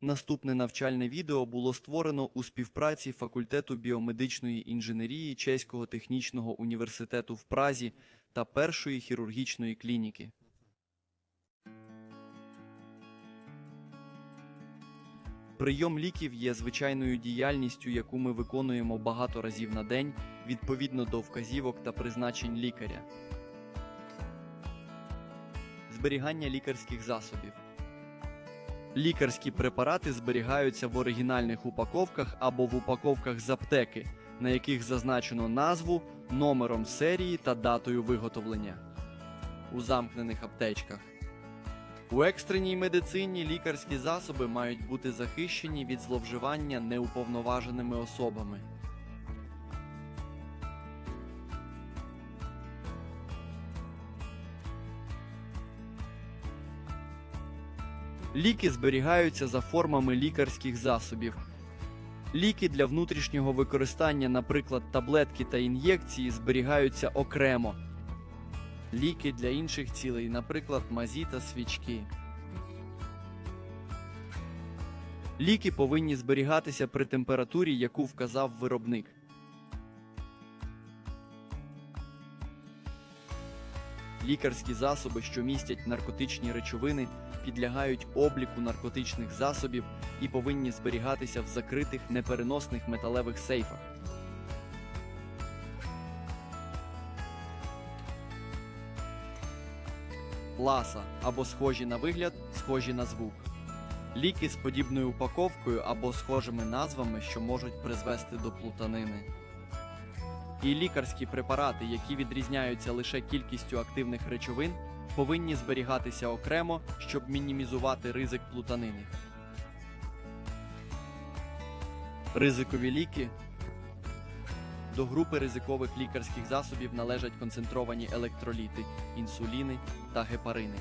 Наступне навчальне відео було створено у співпраці факультету біомедичної інженерії Чеського технічного університету в Празі та першої хірургічної клініки. Прийом ліків є звичайною діяльністю, яку ми виконуємо багато разів на день відповідно до вказівок та призначень лікаря. Зберігання лікарських засобів. Лікарські препарати зберігаються в оригінальних упаковках або в упаковках з аптеки, на яких зазначено назву, номером серії та датою виготовлення. У замкнених аптечках. У екстреній медицині лікарські засоби мають бути захищені від зловживання неуповноваженими особами. Ліки зберігаються за формами лікарських засобів. Ліки для внутрішнього використання, наприклад, таблетки та ін'єкції, зберігаються окремо. Ліки для інших цілей, наприклад, мазі та свічки. Ліки повинні зберігатися при температурі, яку вказав виробник. Лікарські засоби, що містять наркотичні речовини, підлягають обліку наркотичних засобів і повинні зберігатися в закритих непереносних металевих сейфах. Ласа або схожі на вигляд, схожі на звук. Ліки з подібною упаковкою або схожими назвами, що можуть призвести до плутанини. І лікарські препарати, які відрізняються лише кількістю активних речовин, повинні зберігатися окремо, щоб мінімізувати ризик плутанини. Ризикові ліки до групи ризикових лікарських засобів належать концентровані електроліти, інсуліни та гепарини.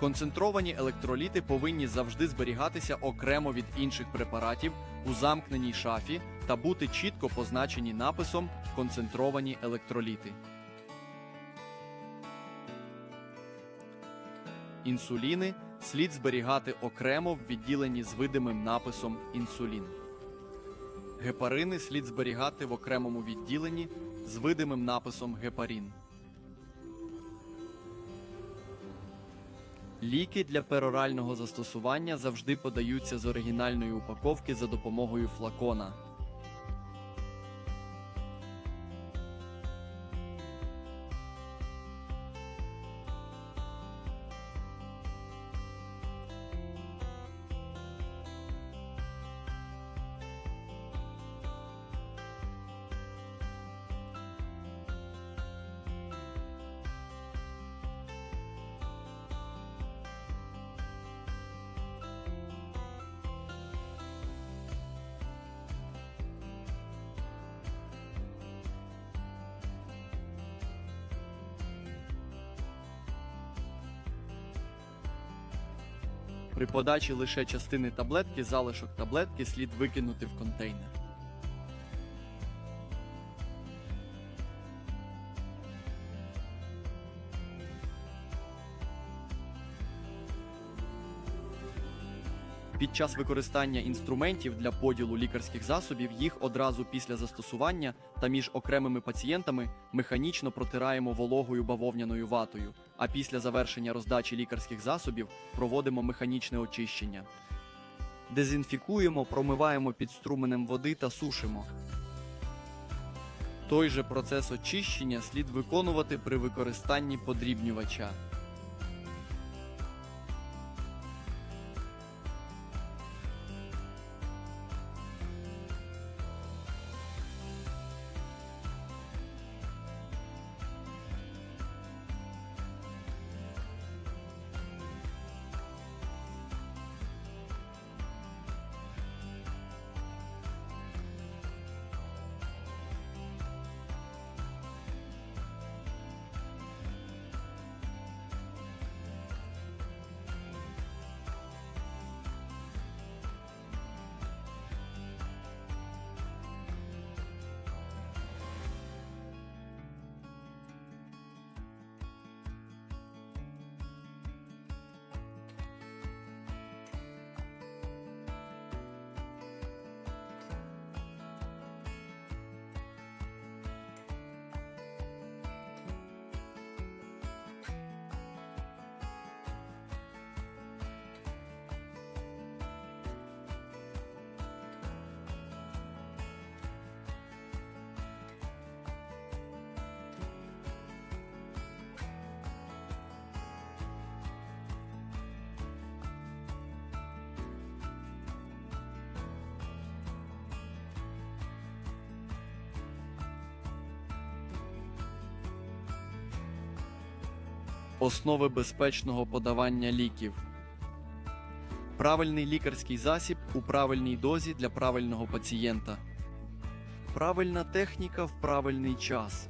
Концентровані електроліти повинні завжди зберігатися окремо від інших препаратів у замкненій шафі та бути чітко позначені написом концентровані електроліти. Інсуліни слід зберігати окремо в відділенні з видимим написом інсулін. Гепарини слід зберігати в окремому відділенні з видимим написом гепарін. Ліки для перорального застосування завжди подаються з оригінальної упаковки за допомогою флакона. При подачі лише частини таблетки залишок таблетки слід викинути в контейнер. Під час використання інструментів для поділу лікарських засобів їх одразу після застосування та між окремими пацієнтами механічно протираємо вологою бавовняною ватою, а після завершення роздачі лікарських засобів проводимо механічне очищення. Дезінфікуємо, промиваємо під струменем води та сушимо. Той же процес очищення слід виконувати при використанні подрібнювача. Основи безпечного подавання ліків. Правильний лікарський засіб у правильній дозі для правильного пацієнта. Правильна техніка в правильний час.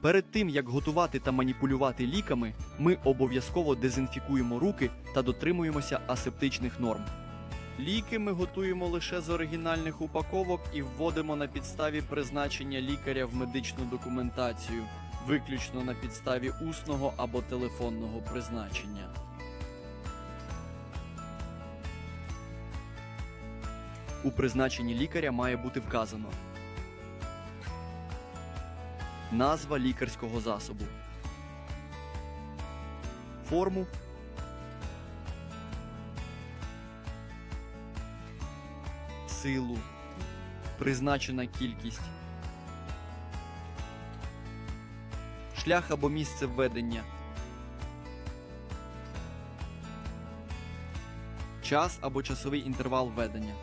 Перед тим як готувати та маніпулювати ліками, ми обов'язково дезінфікуємо руки та дотримуємося асептичних норм. Ліки ми готуємо лише з оригінальних упаковок і вводимо на підставі призначення лікаря в медичну документацію, виключно на підставі усного або телефонного призначення. У призначенні лікаря має бути вказано назва лікарського засобу, форму, силу, призначена кількість, шлях або місце введення, час або часовий інтервал введення.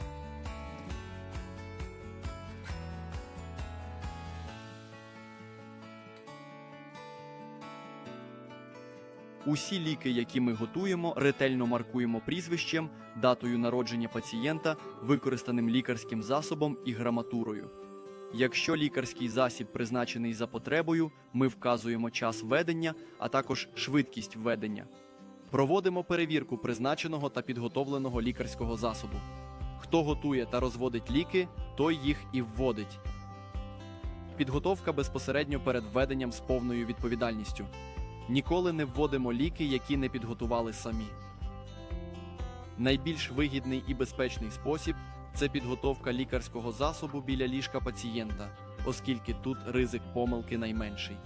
Усі ліки, які ми готуємо, ретельно маркуємо прізвищем, датою народження пацієнта, використаним лікарським засобом і граматурою. Якщо лікарський засіб призначений за потребою, ми вказуємо час введення, а також швидкість введення. Проводимо перевірку призначеного та підготовленого лікарського засобу. Хто готує та розводить ліки, той їх і вводить. Підготовка безпосередньо перед введенням з повною відповідальністю. Ніколи не вводимо ліки, які не підготували самі. Найбільш вигідний і безпечний спосіб це підготовка лікарського засобу біля ліжка пацієнта, оскільки тут ризик помилки найменший.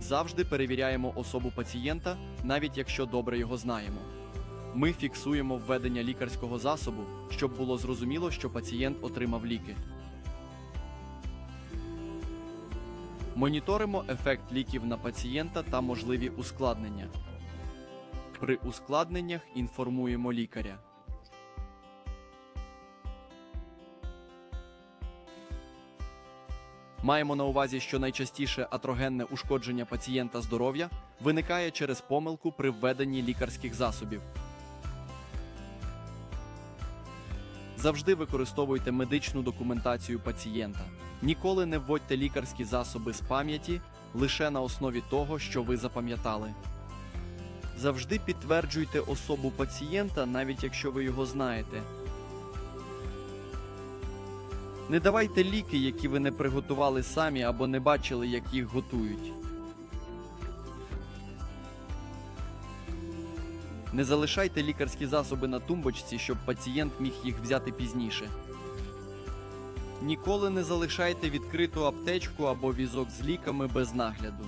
Завжди перевіряємо особу пацієнта, навіть якщо добре його знаємо. Ми фіксуємо введення лікарського засобу, щоб було зрозуміло, що пацієнт отримав ліки. Моніторимо ефект ліків на пацієнта та можливі ускладнення. При ускладненнях інформуємо лікаря. Маємо на увазі, що найчастіше атрогенне ушкодження пацієнта здоров'я виникає через помилку при введенні лікарських засобів. Завжди використовуйте медичну документацію пацієнта. Ніколи не вводьте лікарські засоби з пам'яті лише на основі того, що ви запам'ятали. Завжди підтверджуйте особу пацієнта, навіть якщо ви його знаєте. Не давайте ліки, які ви не приготували самі або не бачили, як їх готують. Не залишайте лікарські засоби на тумбочці, щоб пацієнт міг їх взяти пізніше. Ніколи не залишайте відкриту аптечку або візок з ліками без нагляду.